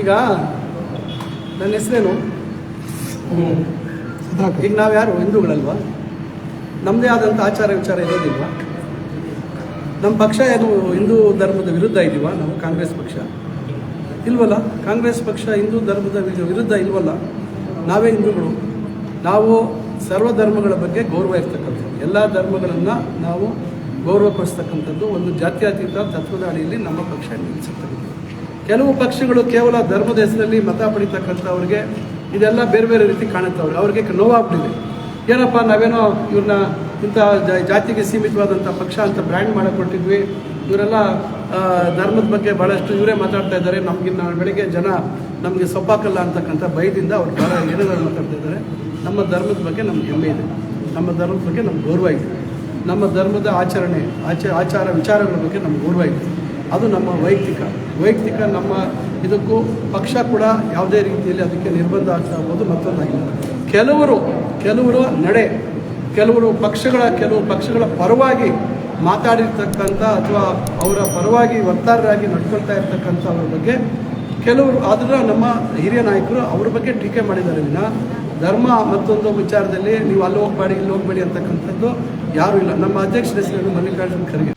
ಈಗ ನನ್ನ ಹೆಸರೇನು? ಈಗ ನಾವು ಯಾರು ಹಿಂದೂಗಳಲ್ವಾ? ನಮ್ಮದೇ ಆದಂಥ ಆಚಾರ ವಿಚಾರ ಇರೋದಿಲ್ವಾ? ನಮ್ಮ ಪಕ್ಷ ಏನು ಹಿಂದೂ ಧರ್ಮದ ವಿರುದ್ಧ ಇದೀವ? ನಾವು ಕಾಂಗ್ರೆಸ್ ಪಕ್ಷ. ಇಲ್ವಲ್ಲ? ಕಾಂಗ್ರೆಸ್ ಪಕ್ಷ ಹಿಂದೂ ಧರ್ಮದ ವಿರುದ್ಧ ಇಲ್ವಲ್ಲ? ನಾವೇ ಹಿಂದೂಗಳು. ನಾವು ಸರ್ವ ಧರ್ಮಗಳ ಬಗ್ಗೆ ಗೌರವ ಇರ್ತಕ್ಕಂಥದ್ದು. ಎಲ್ಲ ಧರ್ಮಗಳನ್ನು ನಾವು ಗೌರವಪಡಿಸ್ತಕ್ಕಂಥದ್ದು ಒಂದು ಜಾತ್ಯಾತೀತ ತತ್ವದ ಅಡಿಯಲ್ಲಿ ನಮ್ಮ ಪಕ್ಷ ನಿಲ್ಲಿಸುತ್ತದೆ. ಕೆಲವು ಪಕ್ಷಗಳು ಕೇವಲ ಧರ್ಮದ ಹೆಸರಲ್ಲಿ ಮತ ಪಡಿತಕ್ಕಂಥವ್ರಿಗೆ ಇದೆಲ್ಲ ಬೇರೆ ಬೇರೆ ರೀತಿ ಕಾಣುತ್ತವ್ರು ಅವ್ರಿಗೆ ನೋವಾಗ್ಬಿಟ್ಟಿದೆ ಏನಪ್ಪ, ನಾವೇನೋ ಇವ್ರನ್ನ ಇಂಥ ಜಾತಿಗೆ ಸೀಮಿತವಾದಂಥ ಪಕ್ಷ ಅಂತ ಬ್ರ್ಯಾಂಡ್ ಮಾಡಿಕೊಟ್ಟಿದ್ವಿ. ಕೊಟ್ಟಿದ್ವಿ ಇವರೆಲ್ಲ ಧರ್ಮದ ಬಗ್ಗೆ ಭಾಳಷ್ಟು ಇವರೇ ಮಾತಾಡ್ತಾ ಇದ್ದಾರೆ. ನಮಗೆ ನಾವು ಬೆಳಿಗ್ಗೆ ಜನ ನಮಗೆ ಸೊಪ್ಪಾಕಲ್ಲ ಅಂತಕ್ಕಂಥ ಭಯದಿಂದ ಅವ್ರು ಭಾಳ ಏನೇನೋ ಮಾತಾಡ್ತಾ ಇದ್ದಾರೆ. ನಮ್ಮ ಧರ್ಮದ ಬಗ್ಗೆ ನಮ್ಗೆ ಹೆಮ್ಮೆ ಇದೆ. ನಮ್ಮ ಧರ್ಮದ ಬಗ್ಗೆ ನಮ್ಗೆ ಗೌರವ ಇದೆ. ನಮ್ಮ ಧರ್ಮದ ಆಚರಣೆ, ಆಚ, ಆಚಾರ ವಿಚಾರಗಳ ಬಗ್ಗೆ ನಮ್ಗೆ ಗೌರವ ಇದೆ. ಅದು ನಮ್ಮ ವೈಯಕ್ತಿಕ. ವೈಯಕ್ತಿಕ ನಮ್ಮ ಇದಕ್ಕೂ ಪಕ್ಷ ಕೂಡ ಯಾವುದೇ ರೀತಿಯಲ್ಲಿ ಅದಕ್ಕೆ ನಿರ್ಬಂಧ ಆಗ್ತಾ ಹೋಗೋದು ಮತ್ತೊಂದಾಗಿಲ್ಲ ಕೆಲವರು ಕೆಲವರು ನಡೆ, ಕೆಲವರು ಪಕ್ಷಗಳ, ಕೆಲವು ಪಕ್ಷಗಳ ಪರವಾಗಿ ಮಾತಾಡಿರ್ತಕ್ಕಂಥ ಅಥವಾ ಅವರ ಪರವಾಗಿ ವಕ್ತಾರರಾಗಿ ನಡ್ಕೊಳ್ತಾ ಇರ್ತಕ್ಕಂಥವ್ರ ಬಗ್ಗೆ ಕೆಲವರು, ಆದರೂ ನಮ್ಮ ಹಿರಿಯ ನಾಯಕರು ಅವ್ರ ಬಗ್ಗೆ ಟೀಕೆ ಮಾಡಿದ್ದಾರೆ ವಿನ. ಧರ್ಮ ಮತ್ತೊಂದು ವಿಚಾರದಲ್ಲಿ ನೀವು ಅಲ್ಲಿ ಹೋಗಬೇಡಿ, ಇಲ್ಲಿ ಹೋಗಬೇಡಿ ಅಂತಕ್ಕಂಥದ್ದು ಯಾರೂ ಇಲ್ಲ. ನಮ್ಮ ಅಧ್ಯಕ್ಷರ ಹೆಸರು ಮಲ್ಲಿಕಾರ್ಜುನ್ ಖರ್ಗೆ.